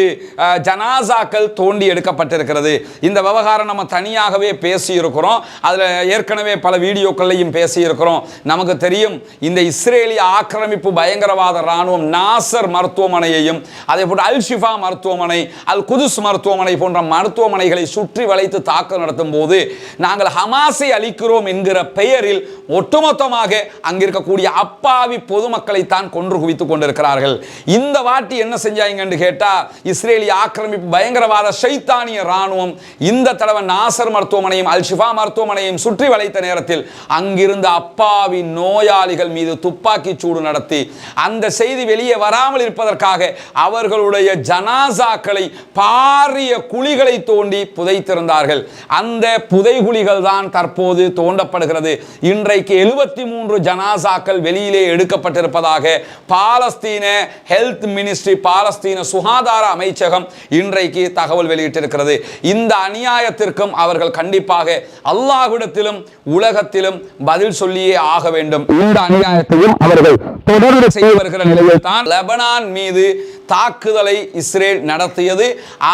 ஜனாசாக்கள் தோண்டி எடுக்கப்பட்டிருக்கிறது. இந்த விவகாரம் நம்ம தனியாகவே பேசியிருக்கிறோம். அதில் ஏற்கனவே பல வீடியோக்கள்லையும் பேசியிருக்கிறோம். நமக்கு தெரியும் இந்த இஸ்ரேலிய ஆக்கிரமிப்பு பயங்கரவாத ராணுவம் நாசர் மருத்துவமனையையும் அதே போன்று அல் ஷிஃபா மருத்துவமனை அல் குதுஸ் மருத்துவமனை போன்ற மருத்துவமனைகளை சுற்றி வளைத்து தாக்கல் நடத்தும் போது நாங்கள் ஹமாஸை அளிக்கிறோம் என்கிற பெயரில் ஒட்டுமொத்தமாக அங்கிருக்கக்கூடிய அப்பாவி பொதுமக்களை தான் கொன்று குவித்துக் கொண்டிருக்கிறார்கள். இந்த வாட்டி என்ன செஞ்சாங்கன்னு கேட்டால் இஸ்ரேலிய ஆக்கிரமிப்பு பயங்கரவாத சைத்தானிய ராணுவம் இந்த தடவை நாசர் மருத்துவமனையும் அல்ஷிஃபா மருத்துவமனையும் சுற்றி வளைத்த நேரத்தில் அங்கிருந்த அப்பாவி நோயாளிகள் மீது துப்பாக்கி சூடு நடத்தி அந்த செய்தி வெளியே வராமல் இருப்பதற்காக அவர்களுடைய ஜனாசாக்களை பாரிய குழிகளை தோண்டி புதைத்திருந்தார்கள். அந்த புதைகுழிகள் தான் தற்போது தோண்டப்படுகிறது. இன்றைக்கு எழுபத்தி மூன்று ஜனாசாக்கள் வெளியிலே எடுக்கப்பட்டிருப்பதாக பாலஸ்தீன ஹெல்த் மினிஸ்ட்ரி பாலஸ்தீன பாலஸ்தீன சுகாதார அமைச்சகம் இன்றைக்கு தகவல் வெளியிட்டிருக்கிறது. இந்த அநியாயத்திற்கும் அவர்கள் கண்டிப்பாக அல்லாஹ்விடத்திலும் உலகத்திலும் பதில் சொல்லியே ஆக வேண்டும். இந்த அநியாயத்தையும் அவர்கள் தொடர்ந்து செய்து வருகிற நிலையில் தான் லெபனான் மீது தாக்குதலை இஸ்ரேல் நடத்தியது.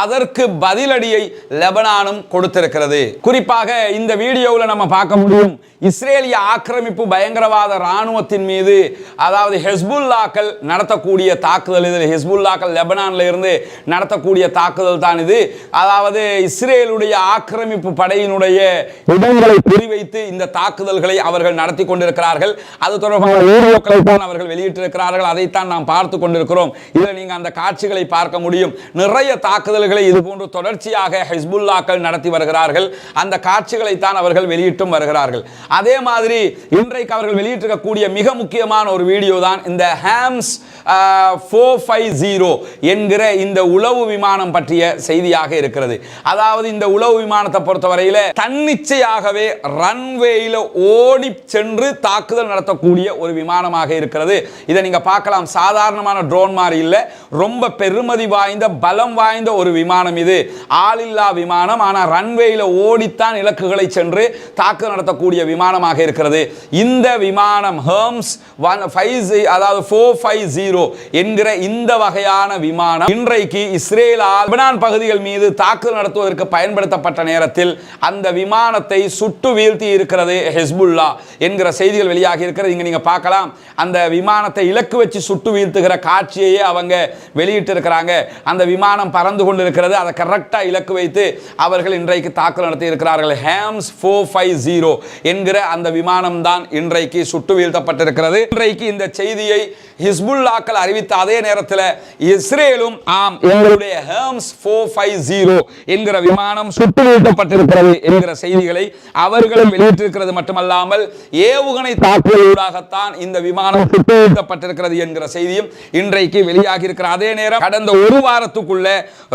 அதற்கு பதிலடியை லெபனானும் கொடுத்திருக்கிறது. குறிப்பாக இந்த வீடியோவில் நம்ம பார்க்க முடியும் இஸ்ரேலிய ஆக்கிரமிப்பு பயங்கரவாத இராணுவத்தின் மீது அதாவது ஹெஸ்புல்லாக்கள் நடத்தக்கூடிய தாக்குதல் இதில் ஹெஸ்புல்லாக்கள் லெபனான்ல இருந்து நடத்தக்கூடிய தாக்குதல் தான் இது. அதாவது இஸ்ரேலுடைய ஆக்கிரமிப்பு படையினுடைய இடங்களை குறிவைத்து இந்த தாக்குதல்களை அவர்கள் நடத்தி கொண்டிருக்கிறார்கள். அது தொடர்பான வீடியோக்களை தான் அவர்கள் வெளியிட்டிருக்கிறார்கள். அதைத்தான் நாம் பார்த்து கொண்டிருக்கிறோம். இதில் நீங்க அந்த காட்சிகளை பார்க்க முடியும். நிறைய தாக்குதல்களை இது போன்று தொடர்ச்சியாக ஹிஸ்புல்லாக்கள் நடத்தி வருகிறார்கள். அந்த காட்சிகளை தான் அவர்கள் வெளியிட்டும் வருகிறார்கள். அதே மாதிரி இன்றைக்கு அவர்கள் வெளியிட்டிருக்கக்கூடிய மிக முக்கியமான ஒரு வீடியோ தான் இந்த ஹேம்ஸ் ஃபோர் ஃபைவ் ஜீரோ. என்கிற இந்த உளவு விமானம் பற்றிய செய்தியாக இருக்கிறது. அதாவது இந்த உளவு விமானத்தை பொறுத்தவரையில் தன்னிச்சையாகவே ரன்வேயில் ஓடி சென்று தாக்குதல் நடத்தக்கூடிய ஒரு விமானமாக இருக்கிறது. இதை நீங்க பார்க்கலாம். சாதாரணமான ட்ரோன் மாதிரி இல்லை. ரொம்ப பெருமதி வாய்ந்த பலம் வாய்ந்த ஒரு விமானம் இது. ஆளில்லா விமானம். ஆனால் ரன்வேயில் ஓடித்தான் இலக்குகளை சென்று தாக்குதல் நடத்தக்கூடிய விமானமாக இருக்கிறது. இந்த விமானம் ஹேர்ம்ஸ் ஒன் ஃபைவ் அதாவது ஃபோர் ஃபைவ் ஜீரோ என்கிற இந்த வகையான விமானம் இன்றைக்கு இஸ்ரேலால் லெபனான் பகுதிகள் மீது தாக்குதல் நடத்துவதற்கு பயன்படுத்தப்பட்ட நேரத்தில் அந்த விமானத்தை சுட்டு வீழ்த்தி இருக்கிறது ஹெஸ்புல்லா என்கிற செய்திகள் வெளியாகி இருக்கிறது. இங்கே நீங்கள் பார்க்கலாம். அந்த விமானத்தை இலக்கு வச்சு சுட்டு வீழ்த்துகிற காட்சியையே அவங்க வெளியிட்டு இருக்கிறாங்க அந்த விமானம் பறந்து கொண்டு இருக்கிறது அதை கரெக்டாக இலக்கு வைத்து அவர்கள் இன்றைக்கு தாக்குதல் நடத்தி இருக்கிறார்கள். ஹேம்ஸ் ஃபோர் ஃபைவ் ஜீரோ என்கிற அந்த விமானம் தான் இன்றைக்கு சுட்டு வீழ்த்தப்பட்டிருக்கிறது. இன்றைக்கு இந்த செய்தியை ஹிஸ்புல்லாக்கள் அறிவித்த அதே நேரத்தில் இஸ்ரேலும் ஆம் எங்களுடைய ஹேம்ஸ் ஃபோர் ஃபைவ் ஜீரோ என்கிற விமானம் சுட்டு வீழ்த்தப்பட்டிருக்கிறது என்கிற செய்திகளை அவர்களும் வெளியிட்டிருக்கிறது மட்டுமல்லாமல் ஏவுகணை தாக்குதலூடாகத்தான் இந்த விமானம் சுட்டு வீழ்த்தப்பட்டிருக்கிறது என்கிற செய்தியும் இன்றைக்கு வெளியாகி இருக்கிற அதே நேரம் கடந்த ஒரு வாரத்துக்குள்ள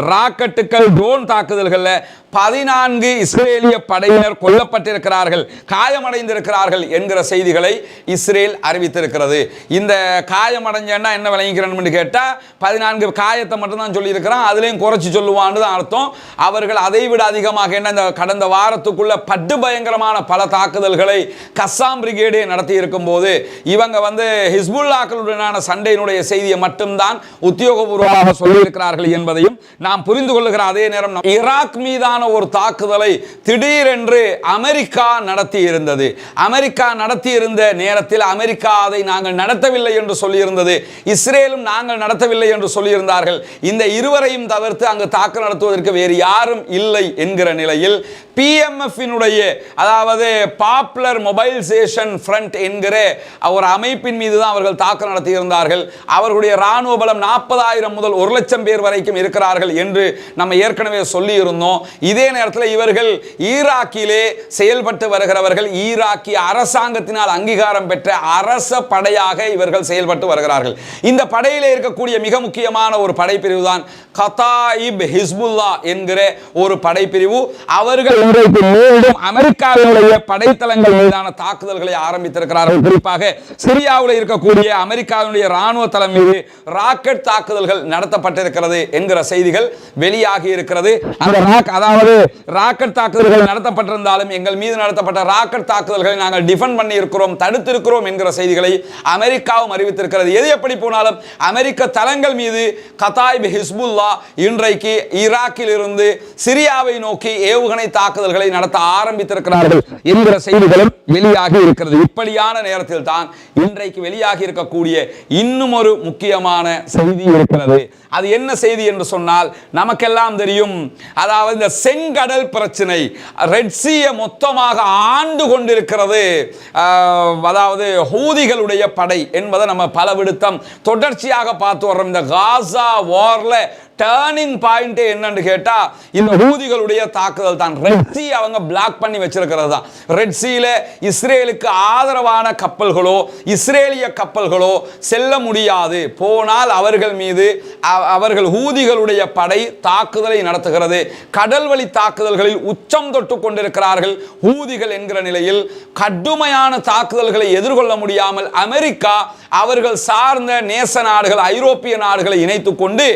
ராக்கெட்டுகள் ட்ரோன் தாக்குதல்கள்ல பதினான்கு இஸ்ரேலிய படையினர் கொல்லப்பட்டிருக்கிறார்கள் காயமடைந்திருக்கிறார்கள் என்கிற செய்திகளை இஸ்ரேல் அறிவித்திருக்கிறது. இந்த காயமடைஞ்சேன்னா என்ன விளங்கிக்கிறோம்னு கேட்டால் பதினான்கு நான்கு காயத்தை மட்டும்தான் சொல்லியிருக்கிறான். அதுலேயும் குறைச்சி சொல்லுவான்னு தான் அர்த்தம். அவர்கள் அதை விட அதிகமாக என்ன இந்த கடந்த வாரத்துக்குள்ள பட்டு பயங்கரமான பல தாக்குதல்களை கஸ்ஸாம் பிரிகேடு நடத்தி இருக்கும் போது இவங்க வந்து ஹிஸ்புல்லாக்களுடனான சண்டையினுடைய செய்தியை மட்டும்தான் உத்தியோகபூர்வமாக சொல்லியிருக்கிறார்கள் என்பதையும் நாம் புரிந்து கொள்ளுகிற அதே நேரம் ஈராக் மீதான ஒரு தாக்குதலை திடீரென்று அமெரிக்கா நடத்தி இருந்தது அமெரிக்கா நடத்தி இருந்த நேரத்தில் அமெரிக்கா அதை நாங்கள் நடத்தவில்லை என்று சொல்லியிருந்தது. இஸ்ரேலும் நாங்கள் நடத்தவில்லை என்று சொல்லியிருந்தார்கள். இந்த இருவரையும் தவிர்த்து அங்கு தாக்கல் நடத்துவதற்கு வேறு யாரும் இல்லை என்கிற நிலையில் பிஎம்எஃபினுடைய அதாவது பாப்புலர் மொபைல்சேஷன் ஃப்ரண்ட் என்கிற ஒரு அமைப்பின் மீது தான் அவர்கள் தாக்கல் நடத்தியிருந்தார்கள். அவர்களுடைய ராணுவ பலம் நாற்பதாயிரம் முதல் ஒரு லட்சம் பேர் வரைக்கும் இருக்கிறார்கள் என்று நம்ம ஏற்கனவே சொல்லியிருந்தோம். இதே நேரத்தில் இவர்கள் ஈராக்கிலே செயல்பட்டு வருகிறவர்கள் ஈராக்கிய அரசாங்கத்தினால் அங்கீகாரம் பெற்ற அரச படையாக இவர்கள் செயல்பட்டு வருகிறார்கள். இந்த படையிலே இருக்கக்கூடிய மிக முக்கிய முக்கியமான ஒரு படைப்பிரிவு தான் கதாயிப் ஹிஸ்புல்லா என்கிற ஒரு படைப்பிரிவு. அவர்கள் இன்றைக்கு மீண்டும் அமெரிக்காவினுடைய படைத்தளங்கள் மீதான தாக்குதல்களை ஆரம்பித்திருக்கிறார்கள். குறிப்பாக சிரியாவில் இருக்கக்கூடிய அமெரிக்காவினுடைய ராணுவ தளம் மீது ராக்கெட் தாக்குதல்கள் நடத்தப்பட்டிருக்கிறது என்கிற செய்திகள் வெளியாகி இருக்கிறது. அந்த ராக் அதாவது ராக்கெட் தாக்குதல்கள் நடத்தப்பட்டிருந்தாலும் எங்கள் மீது நடத்தப்பட்ட ராக்கெட் தாக்குதல்களை நாங்கள் டிஃபெண்ட் பண்ணி இருக்கிறோம் தடுத்திருக்கிறோம் என்கிற செய்திகளை அமெரிக்காவும் அறிவித்திருக்கிறது. எது எப்படி போனாலும் அமெரிக்க தளங்கள் மீது கத்தாய் ஹிஸ்புல்லா இன்றைக்கு ஈராக்கில் இருந்து சிரியாவை நோக்கி ஏவுகணை தாக்குதல்களை நடத்த ஆரம்பித்திருக்கிறார்கள் என்கிற செய்திகளும் வெளியாகி இருக்கிறது. இப்படியான நேரத்தில் தான் இன்றைக்கு வெளியாகி இருக்கக்கூடிய இன்னும் ஒரு முக்கியமான செய்தி இருக்கிறது. அது என்ன செய்தி என்று சொன்னால் நமக்கெல்லாம் தெரியும் அதாவது இந்த செங்கடல் பிரச்சனை ரெட்சியை மொத்தமாக ஆண்டு கொண்டிருக்கிறது அதாவது ஹூதிகளுடைய படை என்பதை நம்ம பல விடுத்தம் தொடர்ச்சியாக பார்த்து வர்றோம். இந்த காசா வார்ல டேர்னிங் பாயிண்ட் என்னன்னு கேட்டா இந்த ஹூதிகளுடைய தாக்குதல் தான். ரெட் சி அவங்க பிளாக் பண்ணி வச்சிருக்கிறது தான். ரெட் சீல இஸ்ரேலுக்கு ஆதரவான கப்பல்களோ இஸ்ரேலிய கப்பல்களோ செல்ல முடியாது. போனால் அவர்கள் மீது அவர்கள் ஹூதிகளுடைய படை தாக்குதலை நடத்துகிறது. கடல் வழி தாக்குதல்களில் உச்சம் தொட்டு கொண்டிருக்கிறார்கள் ஹூதிகள் என்கிற நிலையில். கடுமையான தாக்குதல்களை எதிர்கொள்ள முடியாமல் அமெரிக்கா அவர்கள் சார்ந்த நேச நாடுகள் ஐரோப்பிய நாடுகளை இணைத்துக்கொண்டு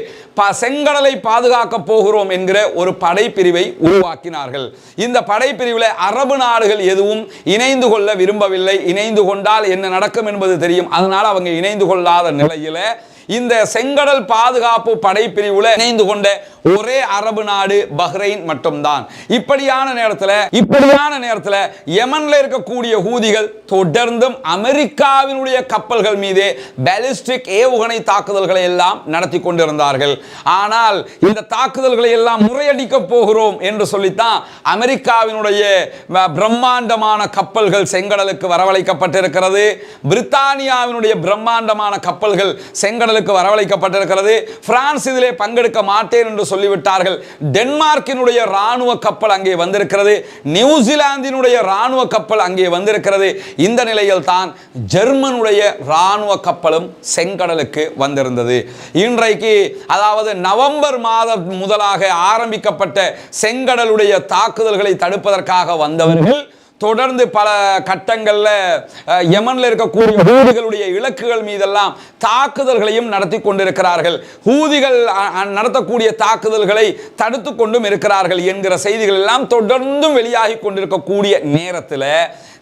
செங்கடலை பாதுகாக்க போகிறோம் என்கிற ஒரு படைப்பிரிவை உருவாக்கினார்கள். இந்த படைப்பிரிவில் அரபு நாடுகள் எதுவும் இணைந்து கொள்ள விரும்பவில்லை. இணைந்து கொண்டால் என்ன நடக்கும் என்பது தெரியும். அதனால் அவங்க இணைந்து கொள்ளாத நிலையில் இந்த செங்கடல் பாதுகாப்பு படைப்பிரிவுல இணைந்து கொண்ட ஒரே அரபு நாடு பஹ்ரைன் மட்டும்தான். இப்படியான நேரத்தில் இப்படியான நேரத்தில் யமன்ல இருக்கக்கூடிய ஹூதிகள் தொடர்ந்தும் அமெரிக்காவினுடைய கப்பல்கள் மீது பாலிஸ்டிக் ஏவுகணை தாக்குதல்களை எல்லாம் நடத்தி கொண்டிருந்தார்கள். ஆனால் இந்த தாக்குதல்களை எல்லாம் முறையடிக்க போகிறோம் என்று சொல்லித்தான் அமெரிக்காவினுடைய பிரம்மாண்டமான கப்பல்கள் செங்கடலுக்கு வரவழைக்கப்பட்டிருக்கிறது. பிரித்தானியாவினுடைய பிரம்மாண்டமான கப்பல்கள் செங்கடலுக்கு வரவழைக்கப்பட்டிருக்கிறது. பிரான்ஸ் இதிலே பங்கெடுக்க மாட்டேன் என்று சொல்லிவிட்டார்கள். டென்மார்க்கினுடைய ராணுவ கப்பல் அங்கே வந்திருக்கிறது. நியூசிலாந்தினுடைய ராணுவ கப்பல் அங்கே வந்திருக்கிறது. இந்த நிலையில் தான் ஜெர்மனுடைய ராணுவ கப்பலும் செங்கடலுக்கு வந்திருந்தது. இன்றைக்கு அதாவது நவம்பர் மாதம் முதலாக ஆரம்பிக்கப்பட்ட செங்கடலுடைய தாக்குதல்களை தடுப்பதற்காக வந்தவர்கள் தொடர்ந்து பல கட்டங்களில் யமனில் இருக்கக்கூடிய ஹூதிகளுடைய இலக்குகள் மீதெல்லாம் தாக்குதல்களையும் நடத்தி கொண்டிருக்கிறார்கள். ஹூதிகள் நடத்தக்கூடிய தாக்குதல்களை தடுத்து கொண்டும் இருக்கிறார்கள் என்கிற செய்திகள் எல்லாம் தொடர்ந்தும் வெளியாகி கொண்டிருக்கக்கூடிய நேரத்தில்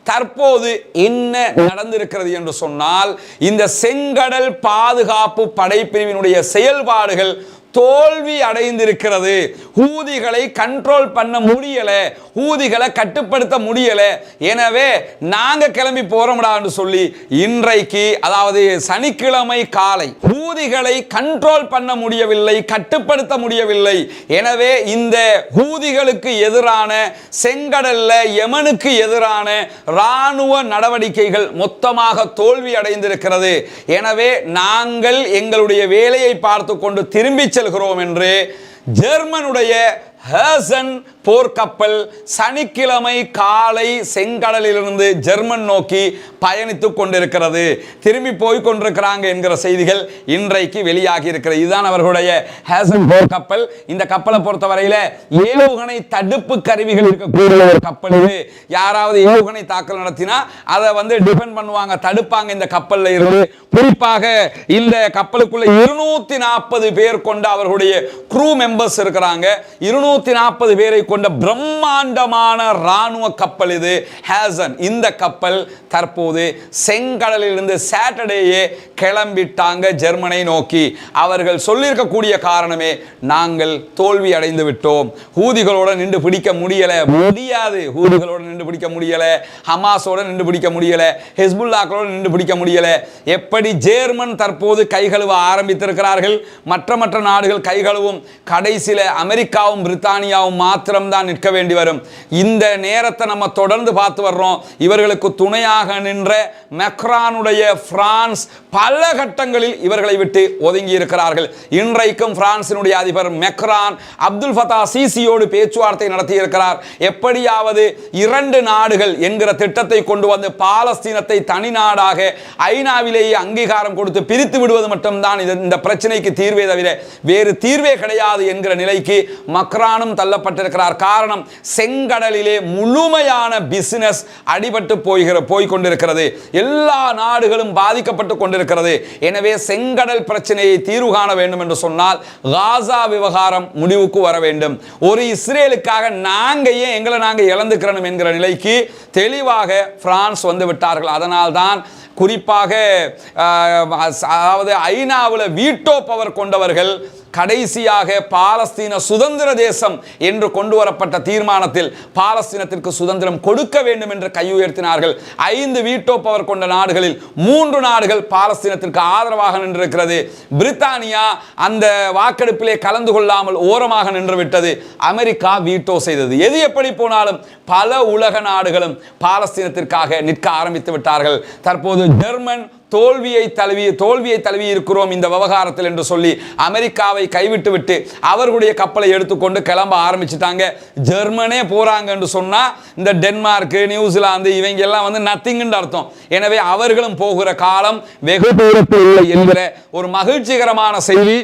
தற்போது என்ன நடந்திருக்கிறது என்று சொன்னால் இந்த செங்கடல் பாதுகாப்பு படைப்பிரிவினுடைய செயல்பாடுகள் தோல்வி அடைந்திருக்கிறது. ஊதிகளை கண்ட்ரோல் பண்ண முடியல. ஊதிகளை கட்டுப்படுத்த முடியல. எனவே நாங்க கிளம்பி போறோம்டான்னு சொல்லி இன்றைக்கு அதாவது சனிக்கிழமை காலை ஊதிகளை கண்ட்ரோல் பண்ண முடியவில்லை கட்டுப்படுத்த முடியவில்லை. எனவே இந்த ஊதிகளுக்கு எதிரான செங்கடல்ல யமனுக்கு எதிரான ராணுவ நடவடிக்கைகள் மொத்தமாக தோல்வி அடைந்திருக்கிறது. எனவே நாங்கள் எங்களுடைய வேலையை பார்த்து கொண்டு திரும்பி செல்கிறோம் என்று ஜெர்மனுடைய ஹேசன் போர்க்கப்பல் சனிக்கிழமை காலை செங்கடலிலிருந்து ஜெர்மன் நோக்கி பயணித்துக் கொண்டிருக்கிறது. திரும்பி போய் கொண்டிருக்கிறாங்க என்கிற செய்திகள் இன்றைக்கு வெளியாகி இருக்கிறது. இதுதான் அவர்களுடைய ஹேசன் போர்க்கப்பல். இந்த கப்பலை பொறுத்தவரையில் ஏவுகணை தடுப்பு கருவிகள் இருக்கக்கூடிய ஒரு கப்பல் இது. யாராவது ஏவுகணை தாக்கல் நடத்தினா அதை வந்து டிபெண்ட் பண்ணுவாங்க தடுப்பாங்க இந்த கப்பல்ல இருந்து. குறிப்பாக இந்த கப்பலுக்குள்ள இருநூத்தி நாற்பது பேர் கொண்ட அவர்களுடைய குரூ மெம்பர்ஸ் இருக்கிறாங்க. இருநூத்தி நாற்பது பேரை கொண்டு கொண்ட பிரம்மாண்டமான இராணுவ கப்பல் இது. ஹேசன் இந்த கப்பல் தற்போது செங்கடலிலிருந்து சாட்டர்டேயே கிளம்பிட்டாங்க ஜெர்மனை நோக்கி. அவர்கள் சொல்லியிருக்கக்கூடிய காரணமே நாங்கள் தோல்வி அடைந்து விட்டோம். ஹூதிகளோட நின்று பிடிக்க முடியலை. முடியாது. ஹூதிகளோட நின்று பிடிக்க முடியலை. ஹமாஸோட நின்று பிடிக்க முடியலை. ஹிஸ்புல்லாக்களோட நின்று பிடிக்க முடியலை. எப்படி ஜேர்மன் தற்போது கைகழுவ ஆரம்பித்திருக்கிறார்கள்? மற்ற மற்ற நாடுகள் கைகழுவும் கடைசியில் அமெரிக்காவும் பிரித்தானியாவும் மாத்திரம் மாத்திரம்தான் நிற்க வேண்டி வரும். இந்த நேரத்தை நம்ம தொடர்ந்து பார்த்து வர்றோம். இவர்களுக்கு துணையாக நின்ற மெக்ரானுடைய பிரான்ஸ் பல கட்டங்களில் இவர்களை விட்டு ஒதுங்கி இருக்கிறார்கள். இன்றைக்கும் பிரான்சினுடைய அதிபர் மெக்ரான் அப்துல் ஃபதா சிசியோடு பேச்சுவார்த்தை நடத்தி இருக்கிறார் எப்படியாவது இரண்டு நாடுகள் என்கிற திட்டத்தை கொண்டு வந்து பாலஸ்தீனத்தை தனி நாடாக ஐநாவிலேயே அங்கீகாரம் கொடுத்து பிரித்து விடுவது மட்டும்தான் இது இந்த பிரச்சனைக்கு தீர்வே தவிர வேறு தீர்வே கிடையாது என்கிற நிலைக்கு மக்ரானும் தள்ளப்பட்டிருக்கிறார். காரணம் செங்கடலிலே முழுமையான பிசினஸ் அடிபட்டு போய்கிற போய் கொண்டிருக்கிறது. எல்லா நாடுகளும் பாதிக்கப்பட்டு கொண்டிருக்கிறது. எனவே செங்கடல் பிரச்சனையை தீர்வு காண வேண்டும் என்று சொன்னால் காசா விவகாரம் முடிவுக்கு வர வேண்டும். ஒரு இஸ்ரேலுக்காக நாங்கள் ஏன் எங்களை நாங்கள் இழந்துக்கிறோம் என்கிற நிலைக்கு தெளிவாக பிரான்ஸ் வந்து விட்டார்கள். அதனால்தான் குறிப்பாக அதாவது ஐநாவில் வீட்டோ பவர் கொண்டவர்கள் கடைசியாக பாலஸ்தீன சுதந்திர தேசம் என்று கொண்டு வரப்பட்ட தீர்மானத்தில் பாலஸ்தீனத்திற்கு சுதந்திரம் கொடுக்க வேண்டும் என்று கையுயர்த்தினார்கள். ஐந்து வீட்டோ பவர் கொண்ட நாடுகளில் மூன்று நாடுகள் பாலஸ்தீனத்திற்கு ஆதரவாக நின்றிருக்கிறது. பிரித்தானியா அந்த வாக்கெடுப்பிலே கலந்து கொள்ளாமல் ஓரமாக நின்றுவிட்டது. அமெரிக்கா வீட்டோ செய்தது. எது எப்படி போனாலும் பல உலக நாடுகளும் பாலஸ்தீனத்திற்காக நிற்க ஆரம்பித்து விட்டார்கள். தற்போது ஜெர்மன் தோல்வியை தழுவி தோல்வியை தழுவி இருக்கிறோம் இந்த விவகாரத்தில் என்று சொல்லி அமெரிக்காவை கைவிட்டு விட்டு அவர்களுடைய கப்பலை எடுத்துக்கொண்டு கிளம்ப ஆரம்பிச்சிட்டாங்க. ஜெர்மனே போகிறாங்க என்று சொன்னால் இந்த டென்மார்க்கு நியூசிலாந்து இவங்க எல்லாம் வந்து நத்திங்குன்ற அர்த்தம். எனவே அவர்களும் போகிற காலம் வெகு தூரத்தில் இல்லை என்கிற ஒரு மகிழ்ச்சிகரமான செய்தி.